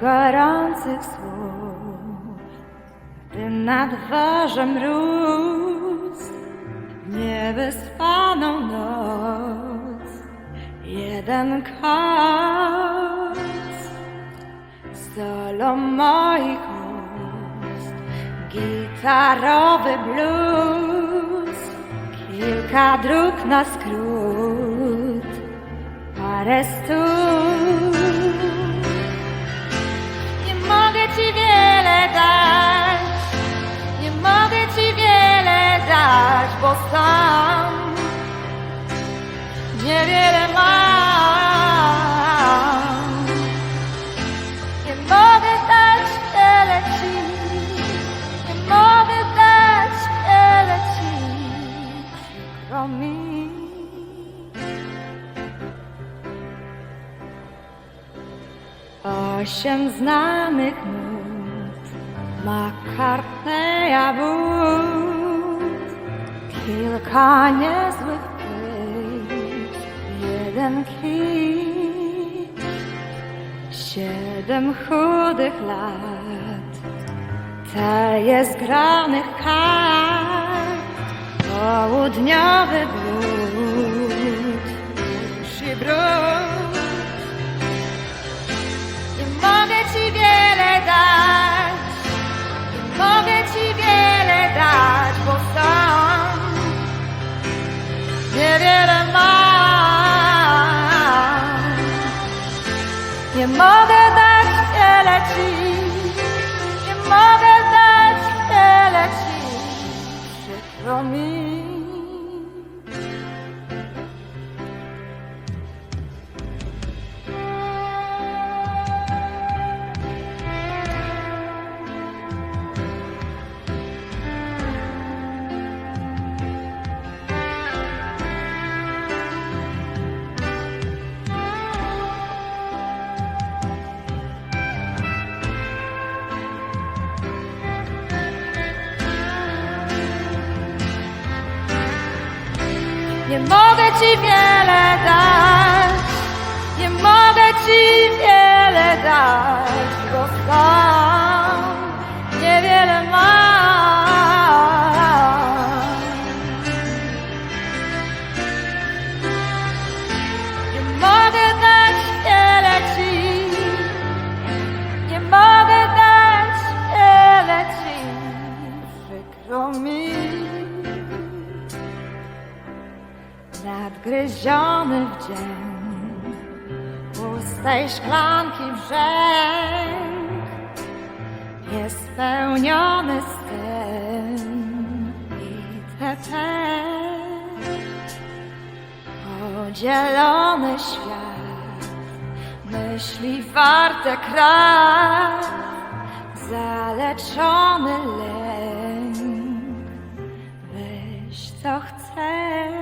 gorących słów, gdy na dworze mróz, niewyspaną noc, jeden koc, solo moich ust, gitarowy blues, kilka dróg na skrót, parę stóp. Niewiele mam. Nie mogę dać wiele ci, nie mogę dać wiele ci, przykro mi. Osiem znanych nut McCartneya but Kilka niezłych Jeden Siedem chudych lat. Taje zgranych kart Południowy głód przykro Nie mogę ci wiele dać, nie mogę ci wiele dać, bo ziony w dzień, pustej szklanki brzęk, niespełniony z tym itp. Podzielony świat, myśli warte kraw, zaleczony lęk, weź co chcesz.